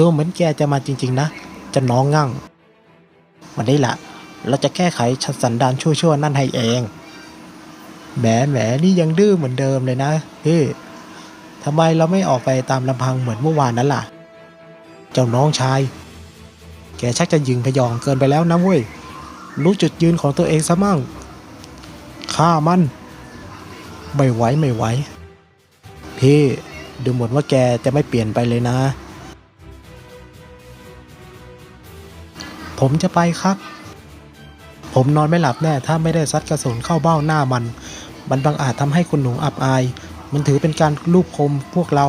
ดูเหมือนแกจะมาจริง ๆ นะ จะน้องงั่งวันนี้ละเราจะแก้ไขชันสันดานชั่วๆนั่นให้เองแหมแหมนี่ยังดื้อเหมือนเดิมเลยนะเฮ้ทำไมเราไม่ออกไปตามลำพังเหมือนเมื่อวานนั้นล่ะ เจ้าน้องชาย แกชักจะยิงพยองเกินไปแล้วนะเว้ย รู้จุดยืนของตัวเองซะมั่งฆ่ามัน ไม่ไหวไม่ไหว พี่ ดูเหมือนว่าแกจะไม่เปลี่ยนไปเลยนะ ผมจะไปครับ ผมนอนไม่หลับแน่ถ้าไม่ได้ซัดกระสุนเข้าเบ้าหน้ามัน มันบังอาจทำให้คุณหนูอับอาย มันถือเป็นการลูบคมพวกเรา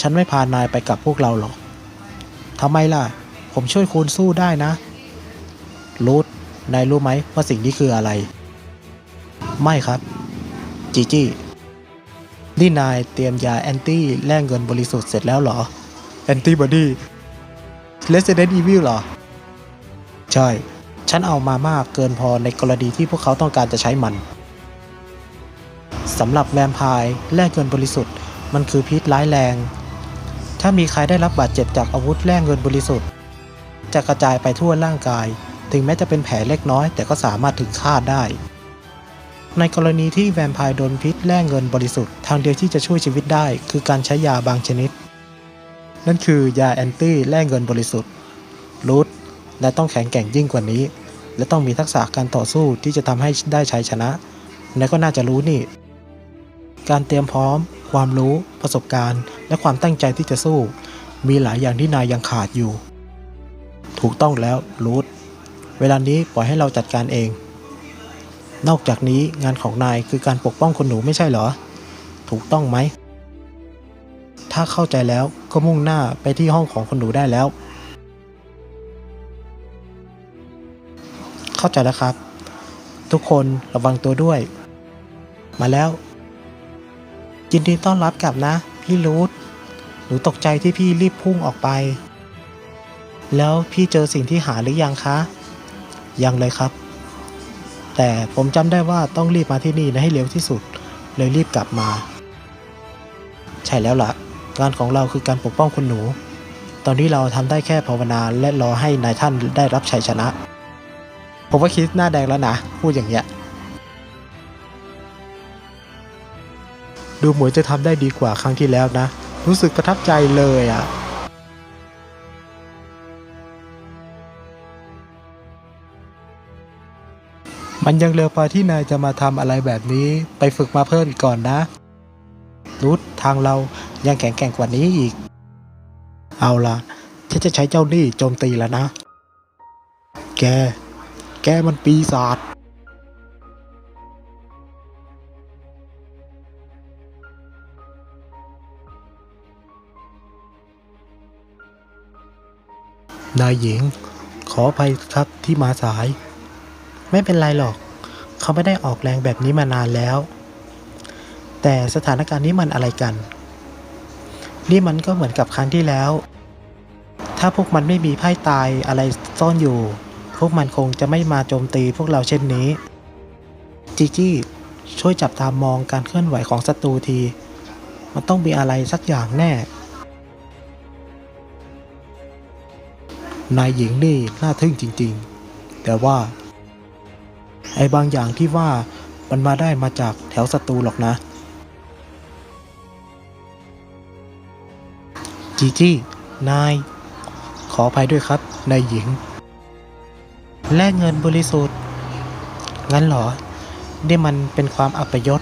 ฉันไม่พานายไปกับพวกเราหรอกทำไมล่ะ ผมช่วยคุณสู้ได้นะ รูทนายรู้ไหมว่าสิ่งนี้คืออะไร ไม่ครับ จีจี้นี่นายเตรียมยาแอนตี้แลกเงินบริสุทธิ์เสร็จแล้วเหรอ แอนตี้บอดี้ Resident Evil เหรอ ใช่ ฉันเอามามากเกินพอในกรณีที่พวกเขาต้องการจะใช้มันสำหรับแวมไพร์แลกเงินบริสุทธิ์ มันคือพิษร้ายแรง ถ้ามีใครได้รับบาดเจ็บจากอาวุธแลกเงินบริสุทธิ์ จะกระจายไปทั่วร่างกาย ถึงแม้จะเป็นแผลเล็กน้อย แต่ก็สามารถถึงฆ่าได้ ในกรณีที่แวมไพร์โดนพิษแลกเงินบริสุทธิ์ ทางเดียวที่จะช่วยชีวิตได้ คือการใช้ยาบางชนิด นั่นคือยาแอนตี้แลกเงินบริสุทธิ์รูท และต้องแข็งแกร่งยิ่งกว่านี้ และต้องมีทักษะการต่อสู้ที่จะทำให้ได้ชัยชนะนายก็น่าจะรู้นี่ การเตรียมพร้อม ความรู้ ประสบการณ์ และความตั้งใจที่จะสู้ มีหลายอย่างที่นายยังขาดอยู่ ถูกต้องแล้วรูทเวลานี้ปล่อยให้เราจัดการเอง นอกจากนี้งานของนายคือการปกป้องคนหนูไม่ใช่เหรอ ถูกต้องไหม ถ้าเข้าใจแล้วก็มุ่งหน้าไปที่ห้องของคนหนูได้แล้ว เข้าใจแล้วครับ ทุกคนระวังตัวด้วย มาแล้ว ยินดีต้อนรับกลับนะ พี่รูทหนูตกใจที่พี่รีบพุ่งออกไป แล้วพี่เจอสิ่งที่หาหรือยังคะ ยังเลยครับ แต่ผมจำได้ว่าต้องรีบมาที่นี่นะให้เร็วที่สุด เลยรีบกลับมา ใช่แล้วล่ะ งานของเราคือการปกป้องคุณหนู ตอนนี้เราทำได้แค่ภาวนาและรอให้นายท่านได้รับชัยชนะ ผมว่าคิดหน้าแดงแล้วนะ พูดอย่างเงี้ย ดูเหมือนจะทำได้ดีกว่าครั้งที่แล้วนะ รู้สึกประทับใจเลยอะ่ะมันยังเร็วไปที่นายจะมาทำอะไรแบบนี้ไปฝึกมาเพิ่มอีกก่อนนะ รุดทางเรายังแข็งแกร่งกว่านี้อีก เอาล่ะฉันจะใช้เจ้าหนี้โจมตีแล้วนะ แก แกมันปีศาจนายหญิง ขออภัยครับที่มาสาย ไม่เป็นไรหรอก เขาไม่ได้ออกแรงแบบนี้มานานแล้ว แต่สถานการณ์นี้มันอะไรกัน นี่มันก็เหมือนกับครั้งที่แล้ว ถ้าพวกมันไม่มีไพ่ตายอะไรซ่อนอยู่ พวกมันคงจะไม่มาโจมตีพวกเราเช่นนี้ จีจี้ช่วยจับตามมองการเคลื่อนไหวของศัตรูที มันต้องมีอะไรสักอย่างแน่ นายหญิงนี่น่าทึ่งจริง ๆ แต่ว่า ไอ้บางอย่างที่ว่ามันมาได้มาจากแถวศัตรูหรอกนะ จีจี้ นาย ขออภัยด้วยครับ นายหญิง แลกเงินบริสุทธิ์งั้นเหรอนี่มันเป็นความอัปยศ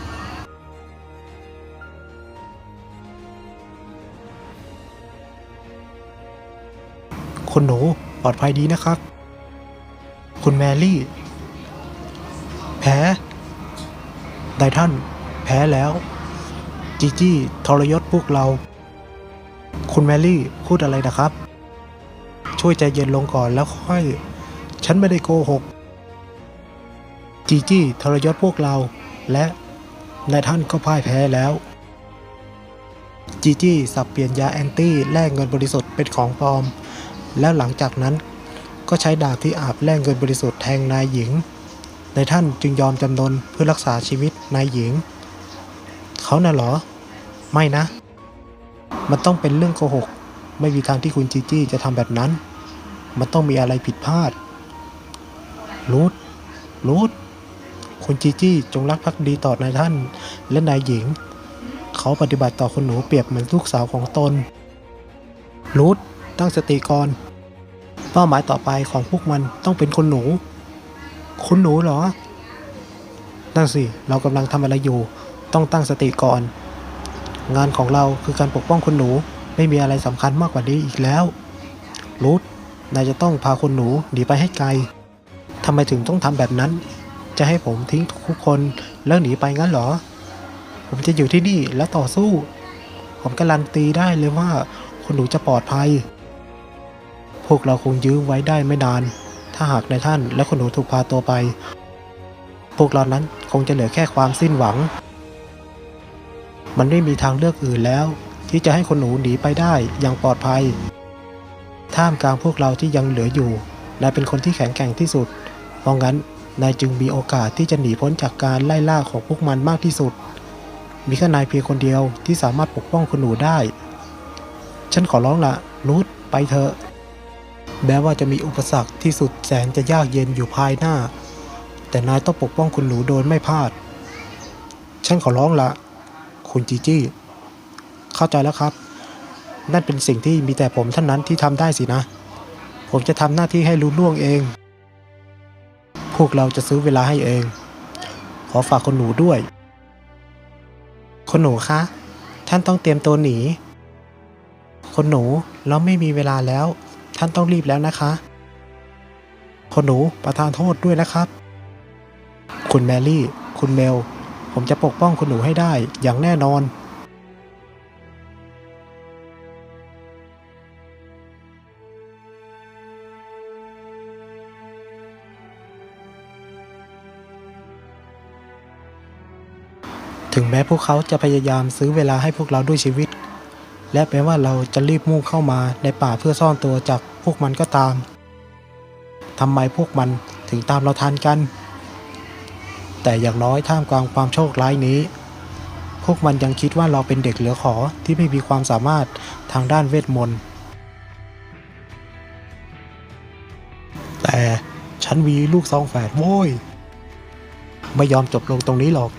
คุณหนูปลอดภัยดีนะครับ คุณแมรี่ แพ้นายท่าน แพ้แล้ว จีจี้ทรยศพวกเรา คุณแมรี่พูดอะไรนะครับ ช่วยใจเย็นลงก่อนแล้วค่อย ฉันไม่ได้โกหก จีจี้ทรยศพวกเรา และนายท่านก็พ่ายแพ้แล้ว จีจี้สับเปลี่ยนยาแอนตี้แลกเงินบริสุทธิ์เป็นของปลอม แล้วหลังจากนั้นก็ใช้ดาบที่อาบแลกเงินบริสุทธิ์แทงนายหญิงนายท่านจึงยอมจำนนเพื่อรักษาชีวิตนายหญิง เขาน่ะหรอ ไม่นะ มันต้องเป็นเรื่องโกหก ไม่มีทางที่คุณจีจี้จะทำแบบนั้น มันต้องมีอะไรผิดพลาด รูทรูทคุณจีจี้จงรักภักดีต่อนายท่านและนายหญิง เขาปฏิบัติต่อคุณหนูเปรียบเหมือนลูกสาวของตนรูทตั้งสติก่อนเป้าหมายต่อไปของพวกมันต้องเป็นคนหนู คุณหนูเหรอ นั่นสิ เรากำลังทำอะไรอยู่ ต้องตั้งสติก่อน งานของเราคือการปกป้องคนหนู ไม่มีอะไรสำคัญมากกว่านี้อีกแล้วรูทนายจะต้องพาคนหนูหนีไปให้ไกล ทำไมถึงต้องทำแบบนั้น จะให้ผมทิ้งทุกคนแล้วหนีไปงั้นหรอ ผมจะอยู่ที่นี่แล้วต่อสู้ ผมการันตีได้เลยว่าคนหนูจะปลอดภัย พวกเราคงยื้อไว้ได้ไม่นาน ถ้าหากในท่านและคนหนูถูกพาตัวไป พวกเรานั้นคงจะเหลือแค่ความสิ้นหวัง มันไม่มีทางเลือกอื่นแล้ว ที่จะให้คนหนูหนีไปได้อย่างปลอดภัย ท่ามกลางพวกเราที่ยังเหลืออยู่นายเป็นคนที่แข็งแกร่งที่สุด ราะงั้นนายจึงมีโอกาสที่จะหนีพ้นจากการไล่ล่าของพวกมันมากที่สุด มีแค่นายเพียงคนเดียวที่สามารถปกป้องคนหนูได้ ฉันขอร้องละรูทไปเถอะ แม้ว่าจะมีอุปสรรคที่สุดแสนจะยากเย็นอยู่ภายหน้า แต่นายต้องปกป้องคุณหนูโดยไม่พลาด ฉันขอร้องละคุณจีจี้ เข้าใจแล้วครับ นั่นเป็นสิ่งที่มีแต่ผมเท่านั้นที่ทำได้สินะ ผมจะทำหน้าที่ให้รู้ล่วงเอง พวกเราจะซื้อเวลาให้เอง ขอฝากคนหนูด้วย คนหนูคะ ท่านต้องเตรียมตัวหนี คนหนูเราไม่มีเวลาแล้ว ท่านต้องรีบแล้วนะคะ คนหนูประทานโทษด้วยนะครับ คุณแมรี่ คุณเมล ผมจะปกป้องคุณหนูให้ได้อย่างแน่นอน ถึงแม้พวกเขาจะพยายามซื้อเวลาให้พวกเราด้วยชีวิต และแม้ว่าเราจะรีบมุ่งเข้ามาในป่าเพื่อซ่อนตัวจากพวกมันก็ตามทำไมพวกมันถึงตามเราทันกัน แต่อย่างน้อยท่ามกลางความโชคร้ายนี้ พวกมันยังคิดว่าเราเป็นเด็กเหลือขอที่ไม่มีความสามารถทางด้านเวทมนต์แต่ฉันมีลูกสองแฝดโว้ย ไม่ยอมจบลงตรงนี้หรอก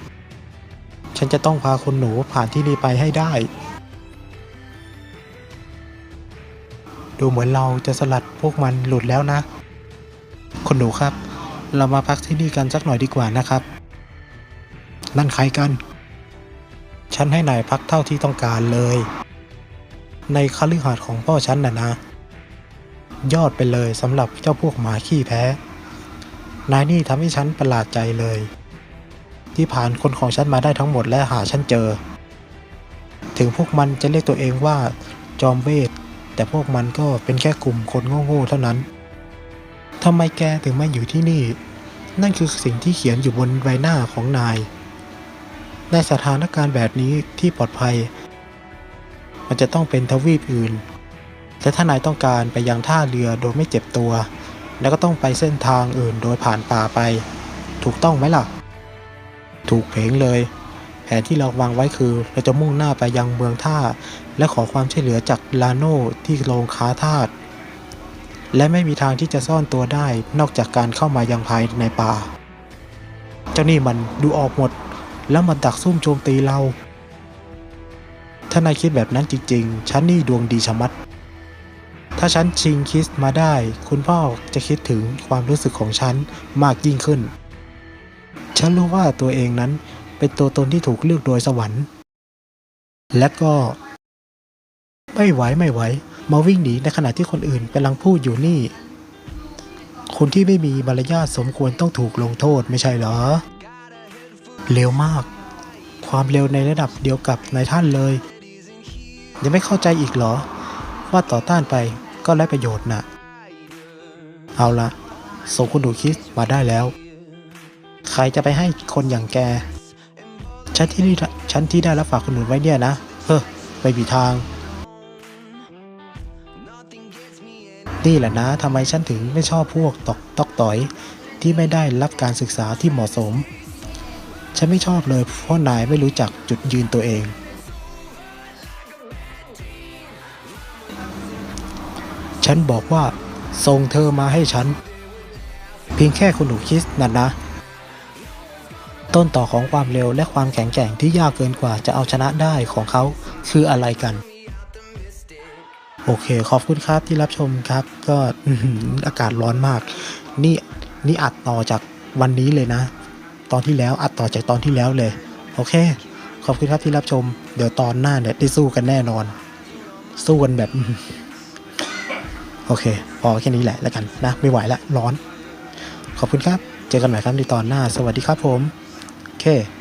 ฉันจะต้องพาคนหนูผ่านที่นี่ไปให้ได้ ดูเหมือนเราจะสลัดพวกมันหลุดแล้วนะคนหนูครับ เรามาพักที่นี่กันสักหน่อยดีกว่านะครับ นั่นใครกัน ฉันให้นายพักเท่าที่ต้องการเลย ในคฤหาสน์ของพ่อฉันน่ะนะ ยอดไปเลยสำหรับเจ้าพวกหมาขี้แพ้ นายนี่ทำให้ฉันประหลาดใจเลย ที่ผ่านคนของฉันมาได้ทั้งหมดและหาฉันเจอ ถึงพวกมันจะเรียกตัวเองว่าจอมเวท แต่พวกมันก็เป็นแค่กลุ่มคนโง่ๆเท่านั้นทำไมแกถึงมาอยู่ที่นี่ นั่นคือสิ่งที่เขียนอยู่บนใบหน้าของนาย ในสถานการณ์แบบนี้ที่ปลอดภัย มันจะต้องเป็นทวีปอื่นและถ้านายต้องการไปยังท่าเรือโดยไม่เจ็บตัว แล้วก็ต้องไปเส้นทางอื่นโดยผ่านป่าไป ถูกต้องไหมล่ะ ถูกเพงเลย แผนที่เราวางไว้คือ เราจะมุ่งหน้าไปยังเมืองท่า และขอความช่วยเหลือจากลาโน่ที่โรงค้าทาสและไม่มีทางที่จะซ่อนตัวได้นอกจากการเข้ามายังภายในป่า เจ้านี่มันดูออกหมด แล้วมันดักซุ่มโจมตีเรา ถ้านายคิดแบบนั้นจริงๆ ฉันนี่ดวงดีชะมัด ถ้าฉันชิงคิสมาได้ คุณพ่อจะคิดถึงความรู้สึกของฉันมากยิ่งขึ้น ฉันรู้ว่าตัวเองนั้นเป็นตัวตนที่ถูกเลือกโดยสวรรค์ และก็ ไม่ไหวไม่ไหว มาวิ่งหนีในขณะที่คนอื่นกำลังพูดอยู่นี่ คนที่ไม่มีมารยาทสมควรต้องถูกลงโทษไม่ใช่เหรอ เร็วมาก ความเร็วในระดับเดียวกับนายท่านเลยยังไม่เข้าใจอีกเหรอ ว่าต่อต้านไปก็ไร้ประโยชน์นะเอาละส่งคุณดูคิดมาได้แล้ว ครจะไปให้คนอย่างแก ฉันที่นี่ฉันที่ได้รับฝากคนอื่นไว้เนี่ยนะ เฮ้อไม่มีทาง นี่แหละนะทำไมฉันถึงไม่ชอบพวกตอกตอกต่อยที่ไม่ได้รับการศึกษาที่เหมาะสม ฉันไม่ชอบเลยเพราะนายไม่รู้จักจุดยืนตัวเอง ฉันบอกว่าส่งเธอมาให้ฉัน เพียงแค่คุณหนูคิดนั่นนะ ต้นต่อของความเร็วและความแข็งแกร่งที่ยากเกินกว่าจะเอาชนะได้ของเขาคืออะไรกัน โอเค ขอบคุณครับที่รับชมครับ ก็อากาศร้อนมาก นี่นี่อัดต่อจากวันนี้เลยนะ ตอนที่แล้วอัดต่อจากตอนที่แล้วเลย โอเค ขอบคุณครับที่รับชม เดี๋ยวตอนหน้าเนี่ยได้สู้กันแน่นอน สู้กันแบบ โอเค พอแค่นี้แหละแล้วกันนะ ไม่ไหวละร้อน ขอบคุณครับ เจอกันใหม่ครับในตอนหน้า สวัสดีครับผม โอเค